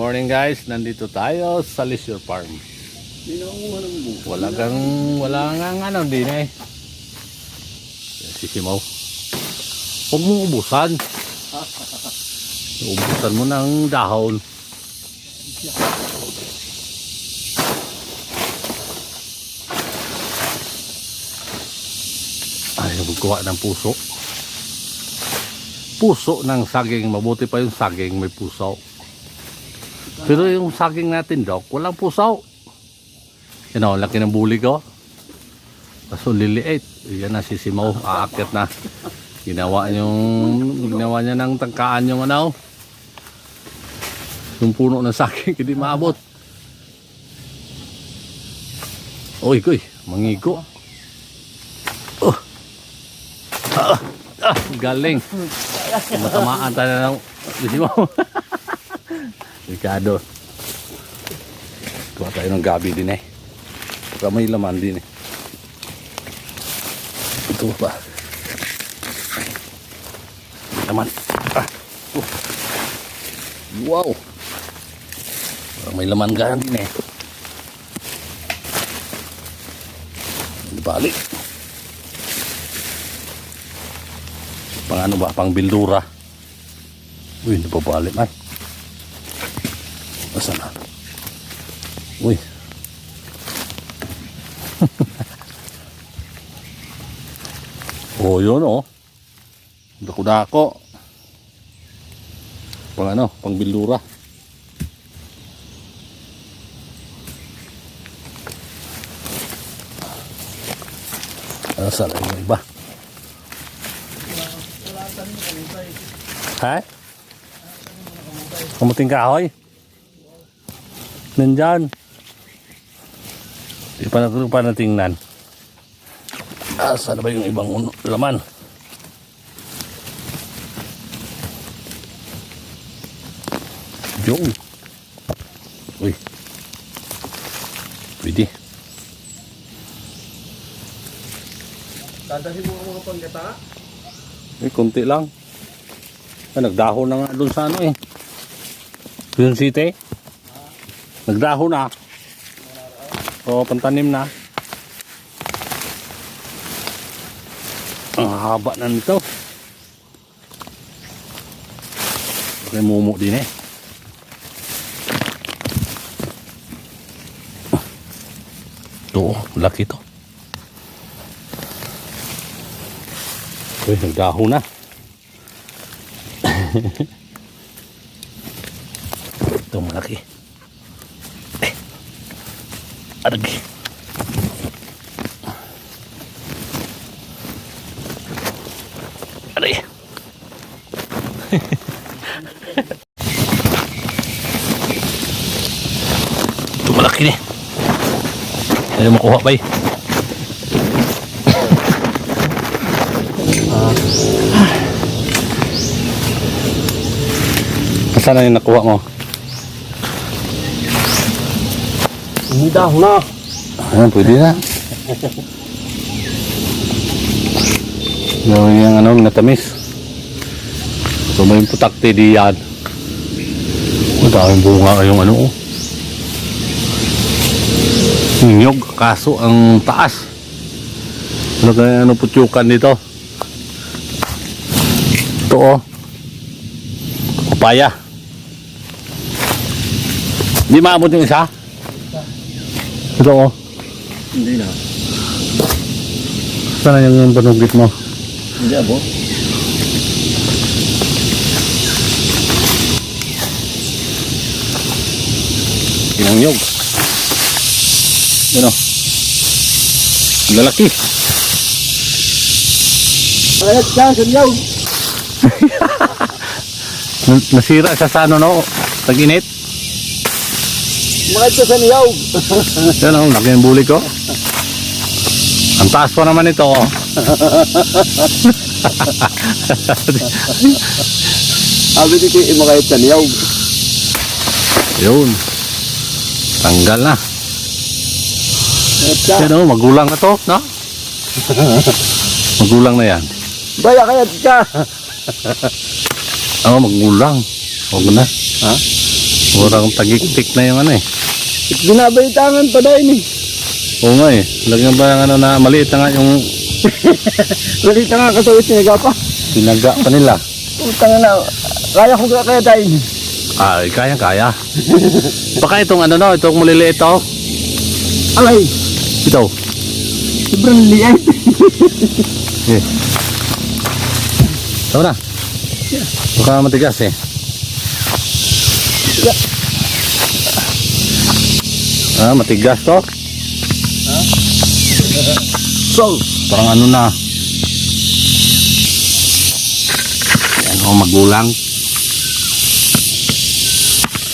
morning guys, nandito tayo sa Leisure Farm. Wala kang, wala nga ano din eh. Sisimaw. Huwag mong ubusan. Ubusan mo ng dahon. Ay, magkuha ng puso. Puso ng saging. Mabuti pa yung saging may puso. Pero yung saging natin, Dok, walang puso. Yan o, laki ng buli ko. Kaso liliit. Yan na si Simaw. Aakyat na. Ginawa yung, ginawa niya ng tangkaan yung ano. Yung puno ng saging, hindi maabot. Uy, kuy, mangigo. Oh. Ah, ah, galing. Matamaan tayo ng Simaw. Ricardo. Kuha tayo ng gabi din eh. Baka may laman din eh. Ito pa. Laman. Ah. Oh. Wow. Baka may laman ka din eh. Balik. Pang ano ba? Pang bildura. Uy, hindi pa balik man. Nasaan na? Uy. Oh, yun oh. Dako-dako. Pang ano, pang bildura. Ano sa yung iba? Ha? Kamuting kahoy? Nandyan. Di pa natin pa natingnan. Asa na ba yung ibang laman? Yung. Uy. Pwede. Dadahin mo ang mga panggata. Eh, konti lang. Ah, nagdahon na nga doon sa ano eh. Quezon City. Nagdahon na. O, pantanim na. Ang haba na nito. May mumu din eh. Ito, laki to. Uy, nagdahon na. Ito malaki. Eh. Arag. Ito malaki ni. Hindi makuha pa eh. Saan na yung nakuha mo? Hindi dahon na. Ayan, pwede na. Gawin yung ano, natamis. So may putakte di yan. Madaming bunga yung ano. oh. Ninyog, kaso ang taas. Ano kaya ano putyukan dito? Ito oh. Papaya. Di maabot yung isa? Ito oh. Hindi na. Sana yung panugit mo? Hindi abo. Pinangyog. Yan o. Ang Lalaki. Ayat ka. N- Nasira siya sa ano no? Tag-init. Mga ito sanyaw. Yan o, laki ng buli ko. Ang taas pa naman ito. Oh. Sabi dito yung mga ito sanyaw. Yun. Tanggal na. Yan o, magulang na to. No? Magulang na yan. Baya kayat ka. Oo, magulang. Huwag na. Ha? Murang tagiktik na yung ano eh. Binabaytangan pa dahil eh. Oo nga eh. Lagyan ba ng ano na maliit na nga yung Balita nga kasawit niya pa. tinaga pa nila. Utang na. Kaya ko ka kaya dahil. Ay, kaya, kaya. Baka itong ano no, itong maliliit to. Alay. Ito. Sobrang liit. Eh. Tama na. Baka matigas eh. Ah, matigas to. So. Parang ano na. Yan o, magulang.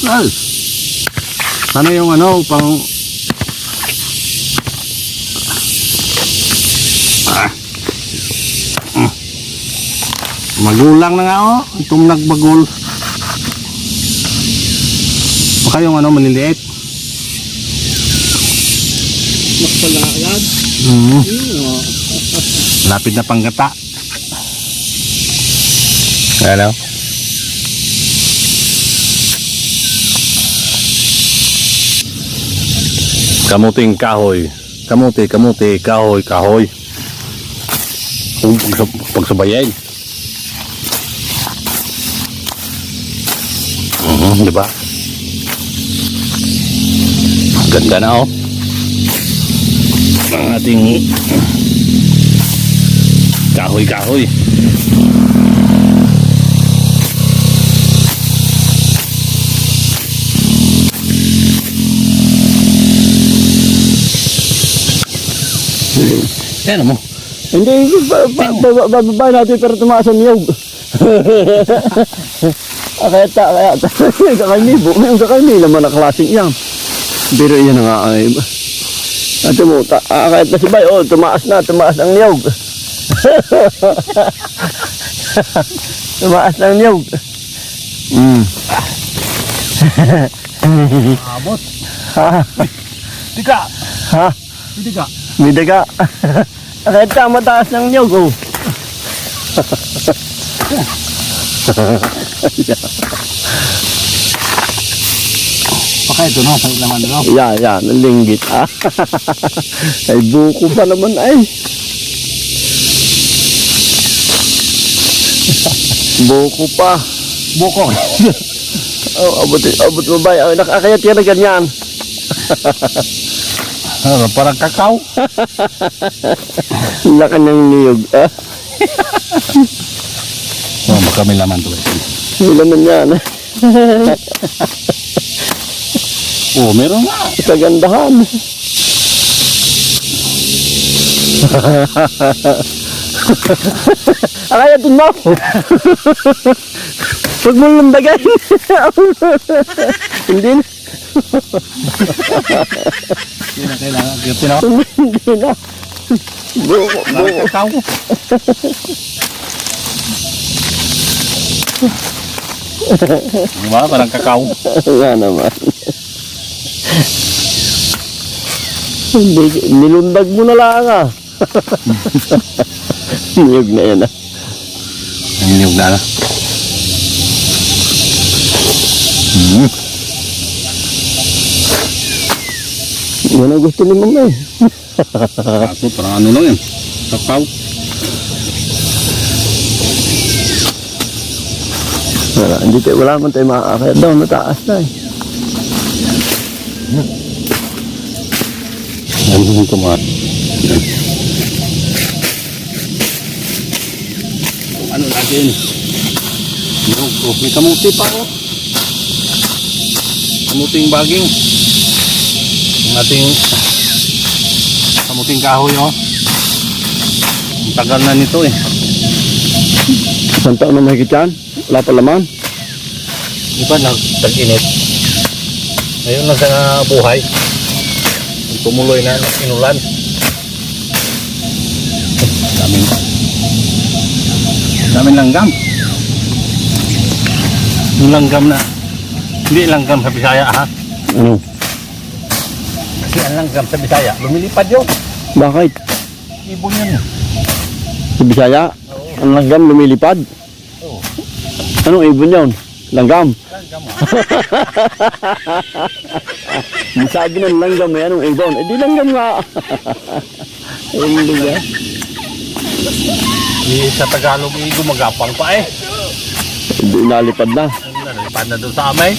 Ay. Ano yung ano, pang... Ah. Mm. Magulang na nga o. Itong nagbagol. Baka yung ano, maliliit. Magpalakad. Mm. Lapit na panggata. Ano? Kamuting kahoy. Kamuti, kamuti, kahoy, kahoy. Kung pagsab pagsabayan. Mhm, di ba? Ganda na oh. Ang ating kahoy Yan mo. Hindi, ba- ba- ba- bababa natin pero tumaas ang niyog. ah, kaya ta, kaya ta. Kakami, bu, may kakami naman na klaseng yan. Pero yan nga ay. At mo, ta, ah, kaya ta si Bay, oh, tumaas na, tumaas ang niyog. tumaas ang niyog. Mm. Abot. Ha? Tika. Ha? Tika. May daga. Kaya ta, mataas ng niyog, oh. Baka ito no, sa laman no. Yan, yan, ang linggit, ah. ay, buko pa naman, ay. buko pa. Buko. Oh, abot, abot mo ba? Oh, nakakayat ka na ganyan. Ano, parang kakao. Laki ng niyog, ah. Oh, baka may laman to. May laman yan. Oh, meron nga. Sa gandahan. Akayatin mo. Huwag mo lumbagan. Hindi na. Na kailangan. Hindi na. Hindi na. Buko, buko. kakao. Diba? Parang kakao. Nga naman. Hindi, nilundag mo na lang ah. Niyog na yan ah. Niyog na na. Hmm. Yan ang gusto ni mama eh. Kaso parang ano lang yan. Kakao. Wala, hindi tayo, wala man tayo makakakaya daw, nataas na eh. Ano yung tumat? Ano natin? Oh, may kamuti pa oh. Kamuting baging. Ang ating kamuting kahoy oh. Ang tagal na nito eh. Isang taon na mahigit yan? Wala pa laman? Di ba nagtag-init? Ngayon lang sa buhay. Tumuloy na inulan. Daming daming langgam. Yung langgam na hindi langgam sa Bisaya ha. Ano? Kasi ang langgam sa Bisaya, lumilipad yun. Bakit? Ibon yun. Sa Bisaya? Ang langgam lumilipad? Oo. Anong ibon yun? Langgam. Langgam mo. Sabi ng langgam may anong ibon. Eh di langgam nga. Hindi nga. Eh, sa Tagalog, eh, gumagapang pa eh. Hindi nalipad na. Nalipad na doon sa amay.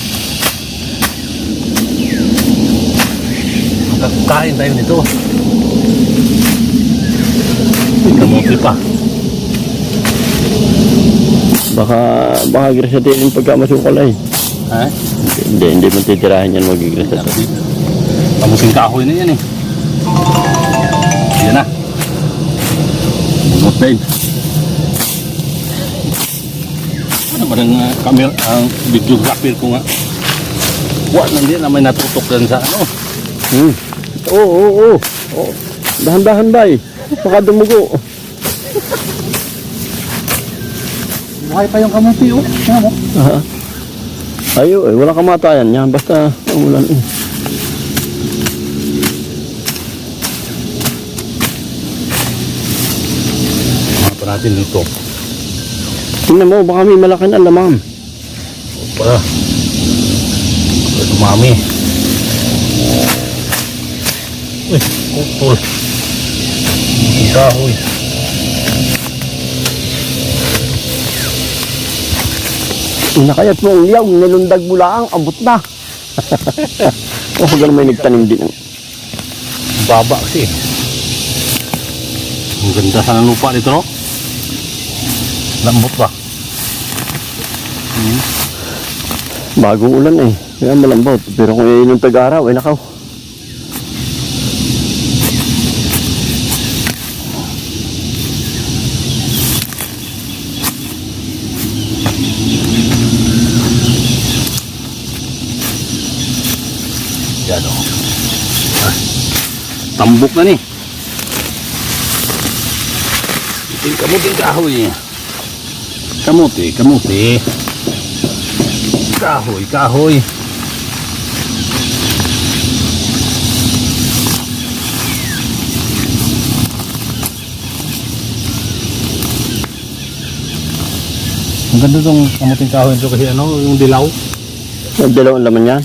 Kain tayo nito. Kamuti pa. Baka, baka grasatin yung pagkamasukal ay. Ha? Hindi, hindi mo titirahin yan magigrasat. Kamuting kahoy na yan eh. Yan na. Bunot din. Ano ba ang uh, camera, ang videographer ko nga? Wa nang di na may natutok yan sa ano. Hmm. Oo, oo, oo. oo. Dahan-dahan ba eh. Baka dumugo. Buhay pa yung kamuti oh. Ano mo? Aha. Ayo, eh, wala kamatayan yan. Basta umulan eh. Pa natin dito. Tingnan mo, baka may malaking alamang. Para. Mami. Kupol. Kahoy. Nakayat mo ang liyaw, nilundag mo lang, abot na. o, oh, ganun may nagtanim din. Baba kasi. Ang ganda sa lupa nito, no? Lambot ba? Hmm. Bagong ulan eh. Kaya malambot. Pero kung yun yung tag-araw, ay nakaw. Yan o. Ah, Tambok na ni. Iting kamuting kahoy. Kamuti, kamuti. Kahoy, kahoy. Ang ganda tong kamuting kahoy ito kasi ano, yung dilaw. Ang dalawang laman yan.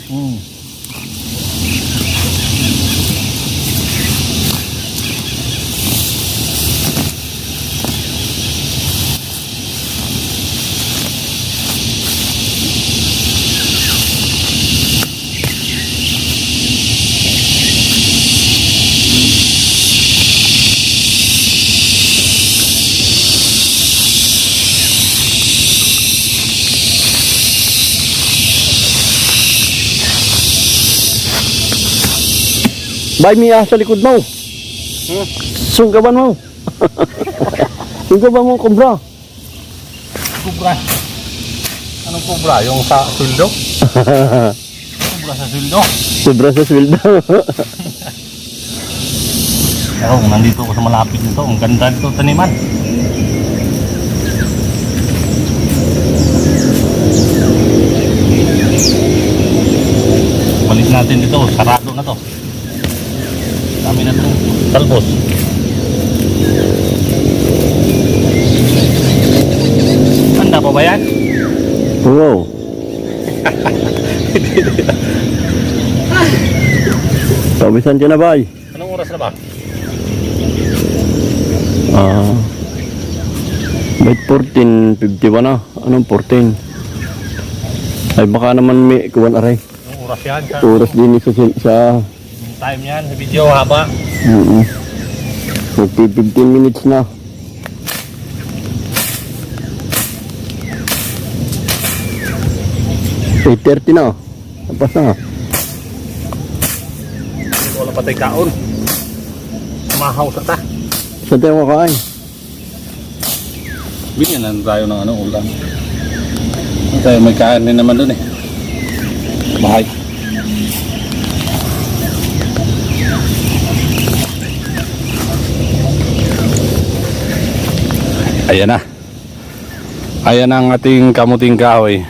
Bay, miya sa likod mo. Hmm? Sunggaban mo. Sunggaban mo, kumbra. Kubra. Anong kubra? Yung sa sweldo? kubra sa sweldo. Sobra sa sweldo. Pero kung nandito ako sa malapit nito, ang ganda nito taniman. Balik natin dito, sarado na to. Dami na itong talbos. Handa pa ba yan? wow. Pabisan ka na, bay. Anong oras na ba? Ah. May 14.51 na. Anong 14? Ay baka naman may kuwan aray. Anong oras yan? Oras din sa, sa time yan, sa video haba. mm Magpi 15 minutes na. Eight thirty na. Tapos na. Wala pa tayo kaon. Mahaw sa ta. Saan tayo makain? Bigyan lang tayo ng ano, ulam. Tayo may kain din naman dun eh. Bahay. Ayan na. Ayan ang ating kamuting kahoy.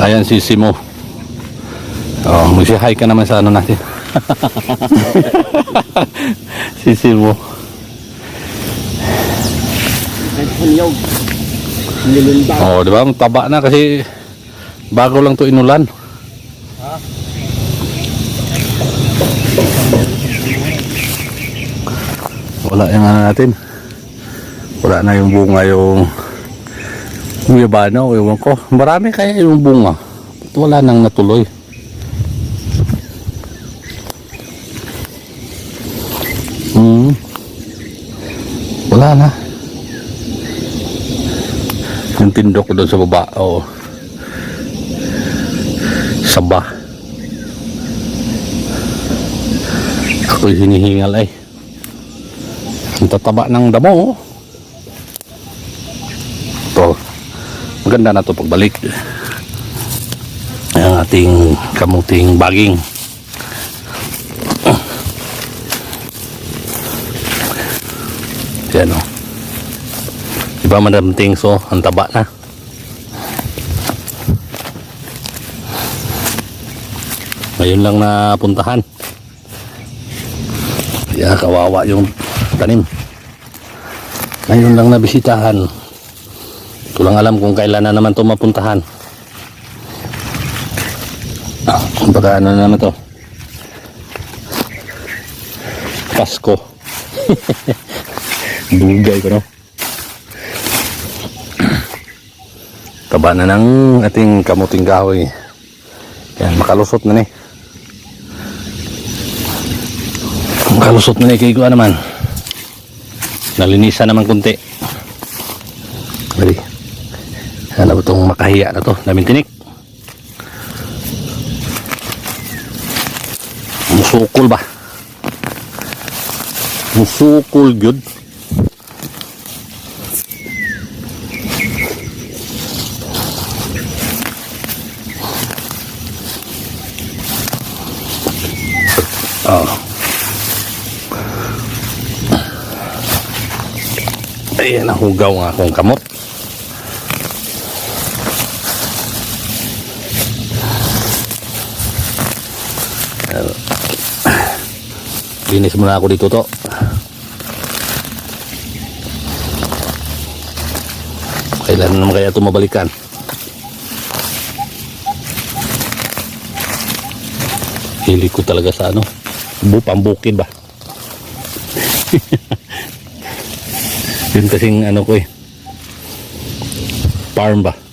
Ayan si Simo. Oh, mag-hi ka naman sa ano natin. si Simo. Oh, di ba? Taba na kasi Bago lang to inulan. Wala yung ano natin. Wala na yung bunga yung guyabano, ewan ko. Marami kaya yung bunga. Ba't wala nang natuloy? Hmm. Wala na. Yung tindok ko doon sa baba, oo. Saba. Ako'y hinihingal ay. Ang tataba ng damo. oh. Maganda na to pagbalik. Ang ating kamuting baging. Yan o. Diba Madam Tings oh, ang taba na. Ngayon lang napuntahan. Kaya kawawa yung tanim. Ngayon lang nabisitahan. Ito lang alam kung kailan na naman ito mapuntahan. Ah, baka ano na naman to. Pasko. Bugay ko no. Taba na ng ating kamuting kahoy. Yan, makalusot na ni. Makalusot na ni kay naman. Nalinisan naman kunti. Dali. Ano ba itong makahiya na to? Daming tinik. Musukol ba? Musukol gyud. Oh. Ayan, nahugaw nga akong kamot. Linis muna ako dito to. Kailan naman kaya ito mabalikan? Hili ko talaga sa ano. Bu, pambukid ba? Yun kasing ano ko eh. Farm ba?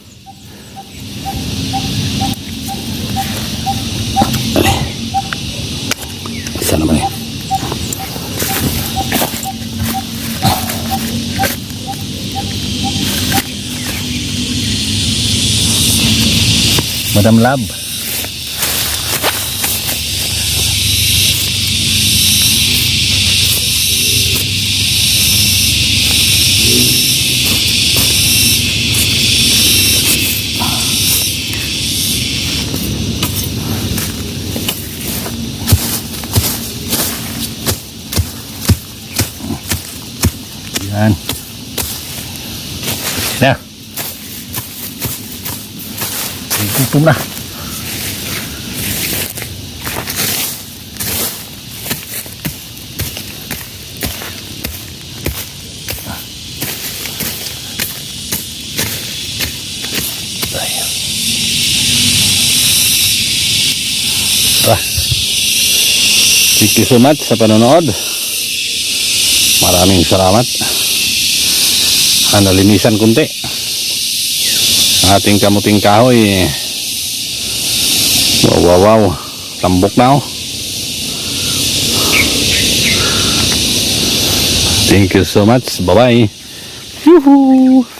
Madam Lab. Yan. Na. May gutom na. Ayan. Ah. Thank you so much sa panonood. Maraming salamat. Ah, nalinisan kunti. Ang ating kamuting kahoy. Wow, wow, wow. Tambok na oh. Thank you so much. Bye-bye. Yoo-hoo!